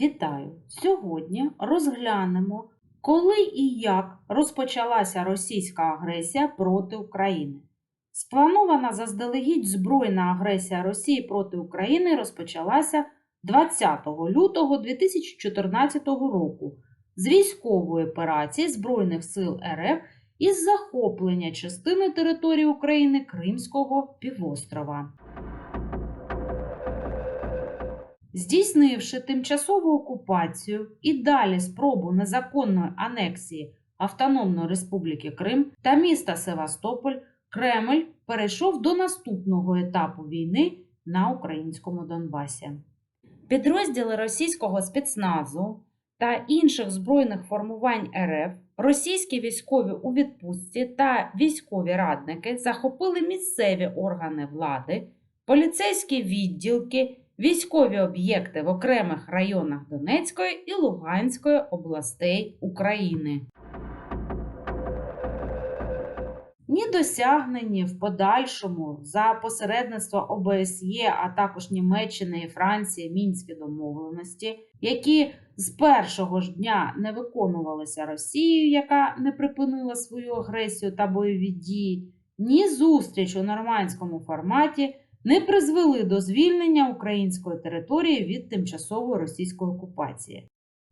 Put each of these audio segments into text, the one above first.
Вітаю! Сьогодні розглянемо, коли і як розпочалася російська агресія проти України. Спланована заздалегідь збройна агресія Росії проти України розпочалася 20 лютого 2014 року з військової операції Збройних сил РФ із захоплення частини території України Кримського півострова. Здійснивши тимчасову окупацію і далі спробу незаконної анексії Автономної Республіки Крим та міста Севастополь, Кремль перейшов до наступного етапу війни на українському Донбасі. Підрозділи російського спецназу та інших збройних формувань РФ, російські військові у відпустці та військові радники захопили місцеві органи влади, поліцейські відділки військові об'єкти в окремих районах Донецької і Луганської областей України. Ні досягнені в подальшому за посередництва ОБСЄ, а також Німеччини і Франції мінські домовленості, які з першого ж дня не виконувалися Росією, яка не припинила свою агресію та бойові дії, ні зустріч у нормандському форматі не призвели до звільнення української території від тимчасової російської окупації.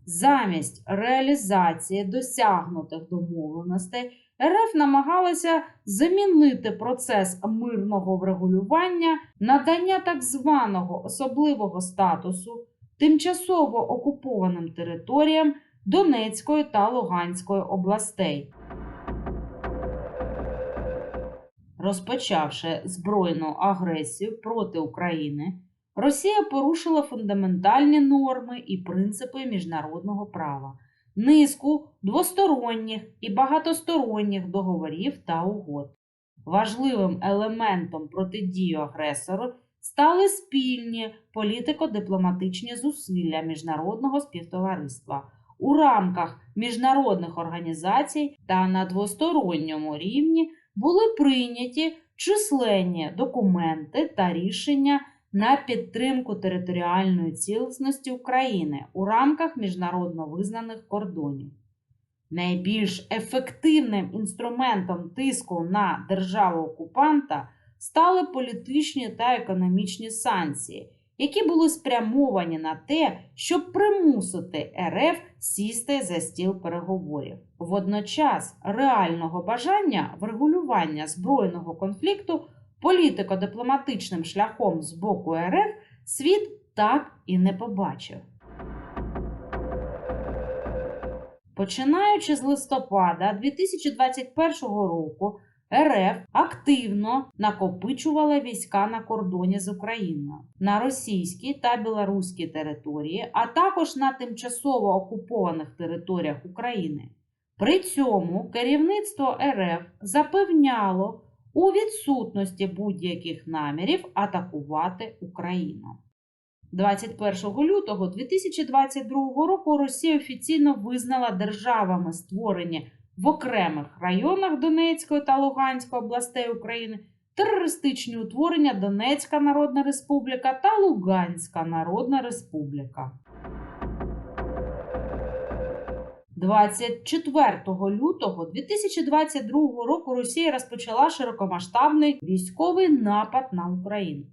Замість реалізації досягнутих домовленостей РФ намагалася замінити процес мирного врегулювання, надання так званого особливого статусу тимчасово окупованим територіям Донецької та Луганської областей. Розпочавши збройну агресію проти України, Росія порушила фундаментальні норми і принципи міжнародного права, низку двосторонніх і багатосторонніх договорів та угод. Важливим елементом протидії агресору стали спільні політико-дипломатичні зусилля міжнародного співтовариства у рамках міжнародних організацій та на двосторонньому рівні були прийняті численні документи та рішення на підтримку територіальної цілісності України у рамках міжнародно визнаних кордонів. Найбільш ефективним інструментом тиску на державу окупанта стали політичні та економічні санкції, які були спрямовані на те, щоб примусити РФ сісти за стіл переговорів. Водночас реального бажання врегулювання збройного конфлікту політико-дипломатичним шляхом з боку РФ світ так і не побачив. Починаючи з листопада 2021 року, РФ активно накопичувала війська на кордоні з Україною на російській та білоруській території, а також на тимчасово окупованих територіях України. При цьому керівництво РФ запевняло у відсутності будь-яких намірів атакувати Україну. 21 лютого 2022 року Росія офіційно визнала державами, створені в окремих районах Донецької та Луганської областей України, терористичні утворення Донецька Народна Республіка та Луганська Народна Республіка. 24 лютого 2022 року Росія розпочала широкомасштабний військовий напад на Україну.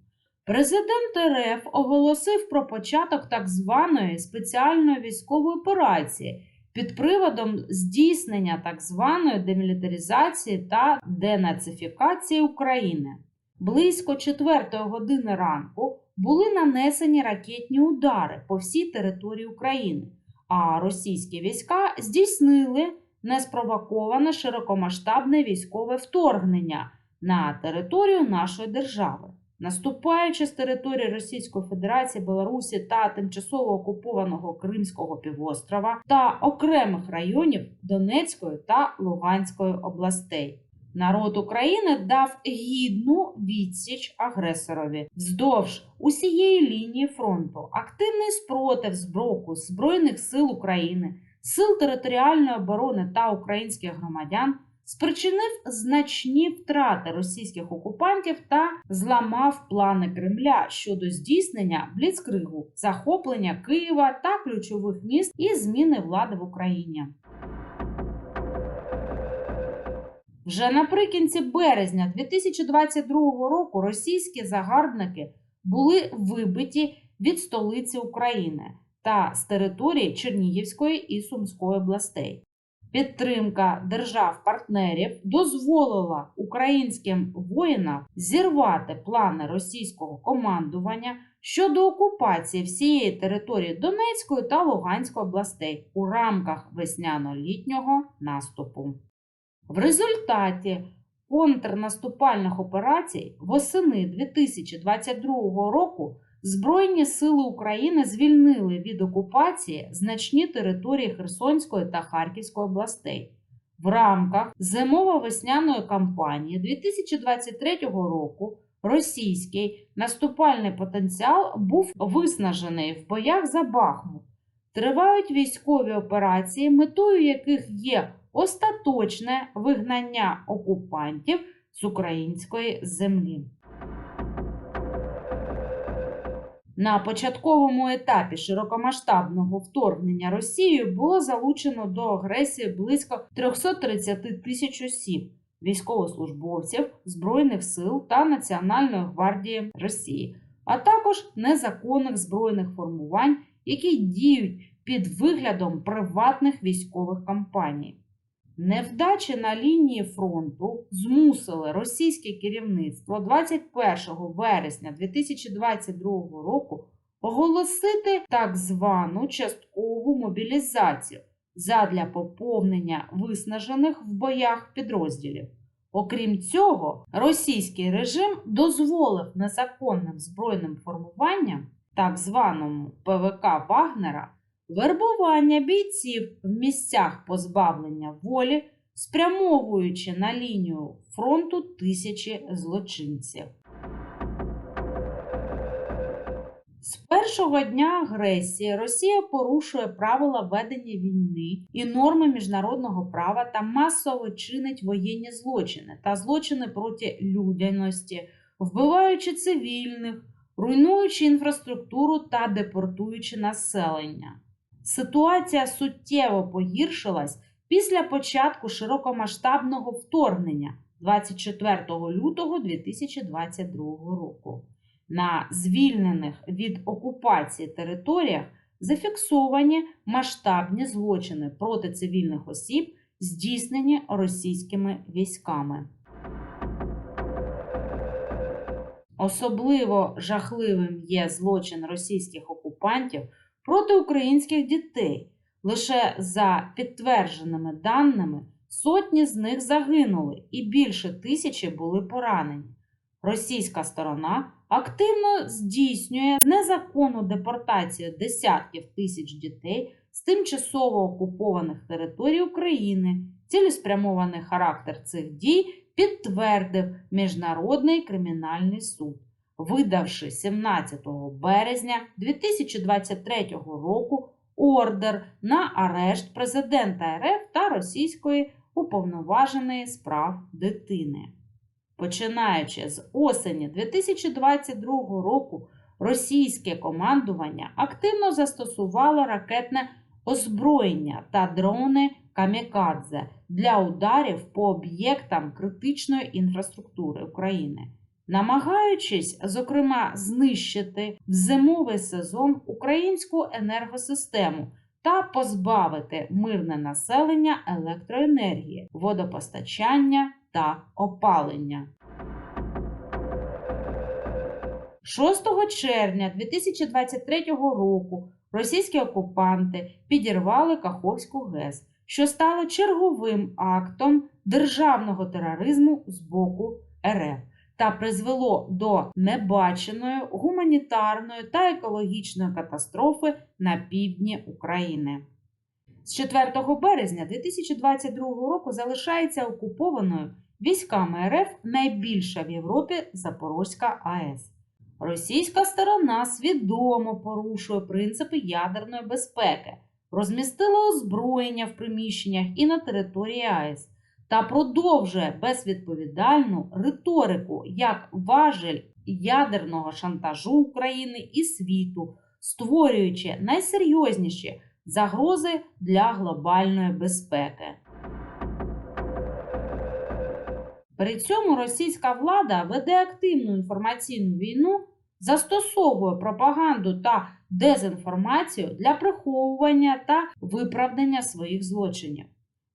Президент РФ оголосив про початок так званої спеціальної військової операції під приводом здійснення так званої демілітаризації та денацифікації України. Близько 4 години ранку були нанесені ракетні удари по всій території України, а російські війська здійснили неспровоковане широкомасштабне військове вторгнення на територію нашої держави. Наступаючи з території Російської Федерації, Білорусі та тимчасово окупованого Кримського півострова та окремих районів Донецької та Луганської областей. Народ України дав гідну відсіч агресорові вздовж усієї лінії фронту. Активний спротив з боку Збройних сил України, сил територіальної оборони та українських громадян спричинив значні втрати російських окупантів та зламав плани Кремля щодо здійснення бліцкригу, захоплення Києва та ключових міст і зміни влади в Україні. Вже наприкінці березня 2022 року російські загарбники були вибиті від столиці України та з території Чернігівської і Сумської областей. Підтримка держав-партнерів дозволила українським воїнам зірвати плани російського командування щодо окупації всієї території Донецької та Луганської областей у рамках весняно-літнього наступу. В результаті контрнаступальних операцій восени 2022 року Збройні сили України звільнили від окупації значні території Херсонської та Харківської областей. В рамках зимово-весняної кампанії 2023 року російський наступальний потенціал був виснажений в боях за Бахмут. Тривають військові операції, метою яких є остаточне вигнання окупантів з української землі. На початковому етапі широкомасштабного вторгнення Росією було залучено до агресії близько 330 тисяч осіб, військовослужбовців Збройних сил та Національної гвардії Росії, а також незаконних збройних формувань, які діють під виглядом приватних військових компаній. Невдачі на лінії фронту змусили російське керівництво 21 вересня 2022 року оголосити так звану часткову мобілізацію задля поповнення виснажених в боях підрозділів. Окрім цього, російський режим дозволив незаконним збройним формуванням, так званому ПВК Вагнера, вербування бійців в місцях позбавлення волі, спрямовуючи на лінію фронту тисячі злочинців. З першого дня агресії Росія порушує правила ведення війни і норми міжнародного права та масово чинить воєнні злочини та злочини проти людяності, вбиваючи цивільних, руйнуючи інфраструктуру та депортуючи населення. Ситуація суттєво погіршилась після початку широкомасштабного вторгнення 24 лютого 2022 року. На звільнених від окупації територіях зафіксовані масштабні злочини проти цивільних осіб, здійснені російськими військами. Особливо жахливим є злочин російських окупантів проти українських дітей. Лише за підтвердженими даними сотні з них загинули і більше тисячі були поранені. Російська сторона активно здійснює незаконну депортацію десятків тисяч дітей з тимчасово окупованих територій України. Цілеспрямований характер цих дій підтвердив Міжнародний кримінальний суд, видавши 17 березня 2023 року ордер на арешт президента РФ та російської уповноваженої з прав дитини. Починаючи з осені 2022 року, російське командування активно застосувало ракетне озброєння та дрони камікадзе для ударів по об'єктам критичної інфраструктури України, намагаючись, зокрема, знищити в зимовий сезон українську енергосистему та позбавити мирне населення електроенергії, водопостачання та опалення. 6 червня 2023 року російські окупанти підірвали Каховську ГЕС, що стало черговим актом державного тероризму з боку РФ та призвело до небаченої гуманітарної та екологічної катастрофи на півдні України. З 4 березня 2022 року залишається окупованою військами РФ найбільша в Європі Запорозька АЕС. Російська сторона свідомо порушує принципи ядерної безпеки, розмістила озброєння в приміщеннях і на території АЕС, та продовжує безвідповідальну риторику як важель ядерного шантажу України і світу, створюючи найсерйозніші загрози для глобальної безпеки. При цьому російська влада веде активну інформаційну війну, застосовує пропаганду та дезінформацію для приховування та виправдання своїх злочинів.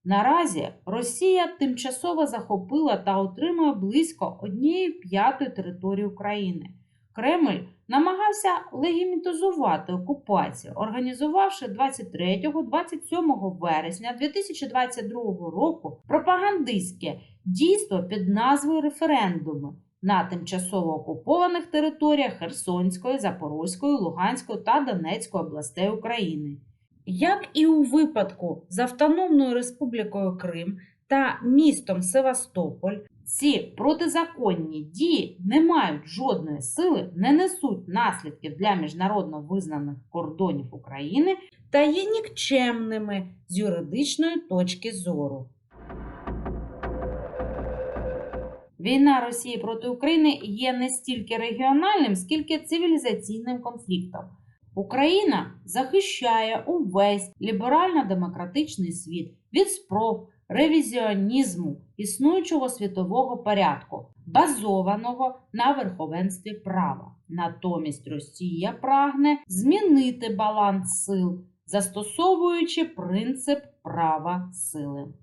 Наразі Росія тимчасово захопила та отримує близько однієї п'ятої території України. Кремль намагався легімітизувати окупацію, організувавши 23-27 вересня 2022 року пропагандистське дійство під назвою референдуми на тимчасово окупованих територіях Херсонської, Запорозької, Луганської та Донецької областей України. Як і у випадку з Автономною Республікою Крим та містом Севастополь, ці протизаконні дії не мають жодної сили, не несуть наслідків для міжнародно визнаних кордонів України та є нікчемними з юридичної точки зору. Війна Росії проти України є не стільки регіональним, скільки цивілізаційним конфліктом. Україна захищає увесь ліберально-демократичний світ від спроб ревізіонізму існуючого світового порядку, базованого на верховенстві права. Натомість Росія прагне змінити баланс сил, застосовуючи принцип права сили.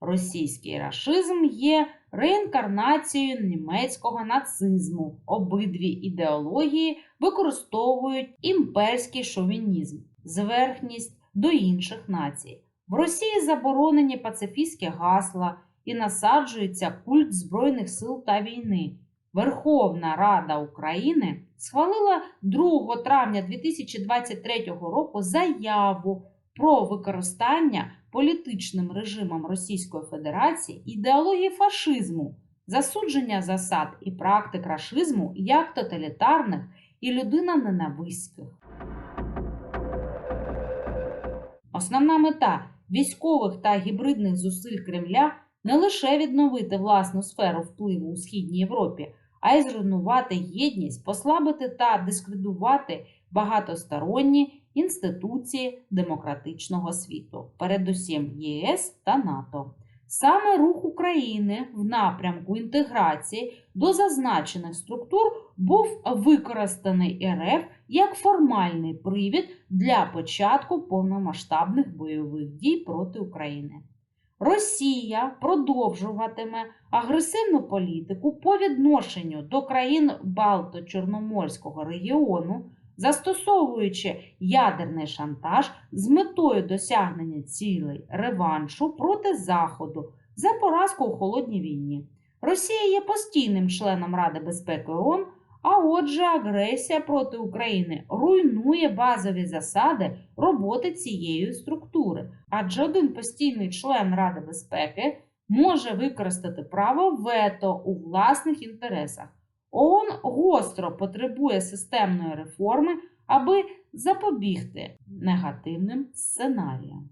Російський рашизм є реінкарнацією німецького нацизму. Обидві ідеології використовують імперський шовінізм, зверхність до інших націй. В Росії заборонені пацифістські гасла і насаджується культ Збройних сил та війни. Верховна Рада України схвалила 2 травня 2023 року заяву про використання політичним режимом Російської Федерації ідеології фашизму, засудження засад і практик рашизму як тоталітарних і людиноненавистських. Основна мета військових та гібридних зусиль Кремля не лише відновити власну сферу впливу у Східній Європі, а й зруйнувати єдність, послабити та дискредитувати багатосторонні інституції демократичного світу, передусім ЄС та НАТО. Саме рух України в напрямку інтеграції до зазначених структур був використаний РФ як формальний привід для початку повномасштабних бойових дій проти України. Росія продовжуватиме агресивну політику по відношенню до країн Балто-Чорноморського регіону, застосовуючи ядерний шантаж з метою досягнення цілей реваншу проти Заходу за поразку у холодній війні. Росія є постійним членом Ради безпеки ООН, а отже, агресія проти України руйнує базові засади роботи цієї структури, адже один постійний член Ради безпеки може використати право вето у власних інтересах. ООН гостро потребує системної реформи, аби запобігти негативним сценаріям.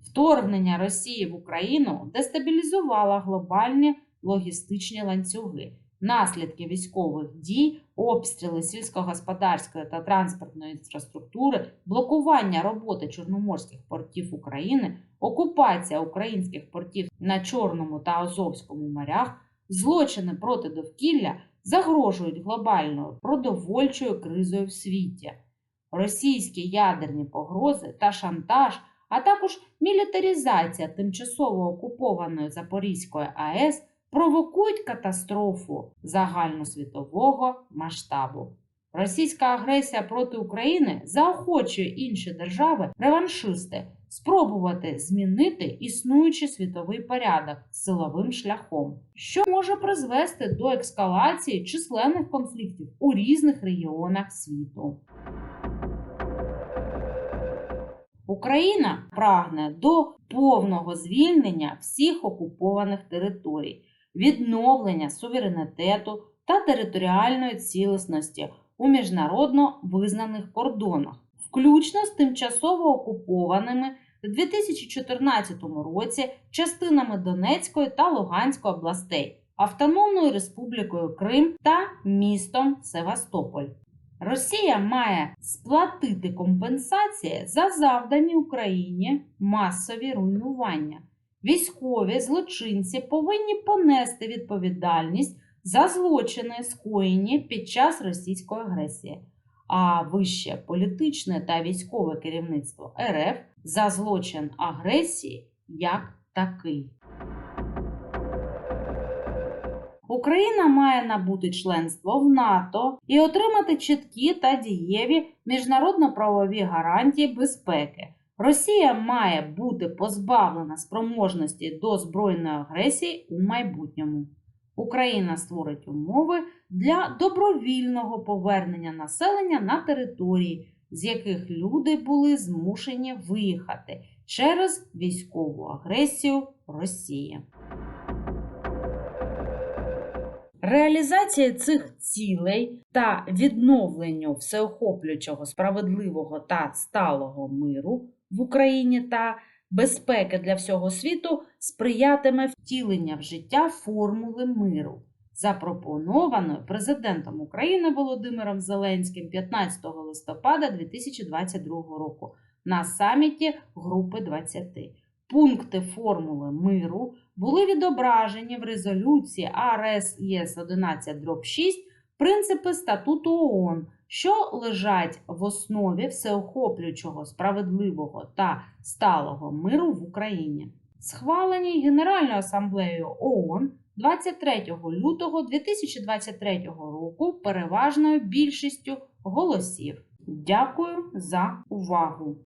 Вторгнення Росії в Україну дестабілізувало глобальні логістичні ланцюги. Наслідки військових дій, обстріли сільськогосподарської та транспортної інфраструктури, блокування роботи чорноморських портів України, окупація українських портів на Чорному та Азовському морях, злочини проти довкілля загрожують глобальною продовольчою кризою в світі. Російські ядерні погрози та шантаж, а також мілітаризація тимчасово окупованої Запорізької АЕС провокують катастрофу загальносвітового масштабу. Російська агресія проти України заохочує інші держави, реваншисти, спробувати змінити існуючий світовий порядок силовим шляхом, що може призвести до ескалації численних конфліктів у різних регіонах світу. Україна прагне до повного звільнення всіх окупованих територій, відновлення суверенітету та територіальної цілісності у міжнародно визнаних кордонах, включно з тимчасово окупованими у 2014 році частинами Донецької та Луганської областей, Автономною Республікою Крим та містом Севастополь. Росія має сплатити компенсації за завдані Україні масові руйнування. Військові злочинці повинні понести відповідальність за злочини, скоєні під час російської агресії, а вище політичне та військове керівництво РФ за злочин агресії як такий. Україна має набути членство в НАТО і отримати чіткі та дієві міжнародно-правові гарантії безпеки. Росія має бути позбавлена спроможності до збройної агресії у майбутньому. Україна створить умови для добровільного повернення населення на території, з яких люди були змушені виїхати через військову агресію Росії. Реалізація цих цілей та відновленню всеохоплюючого справедливого та сталого миру в Україні та безпеки для всього світу сприятиме втілення в життя формули миру, запропонованої президентом України Володимиром Зеленським 15 листопада 2022 року на саміті Групи 20. Пункти формули миру були відображені в резолюції АРС ЄС 11 6 принципи статуту ООН, що лежать в основі всеохоплюючого справедливого та сталого миру в Україні, схвалені Генеральною асамблеєю ООН 23 лютого 2023 року переважною більшістю голосів. Дякую за увагу!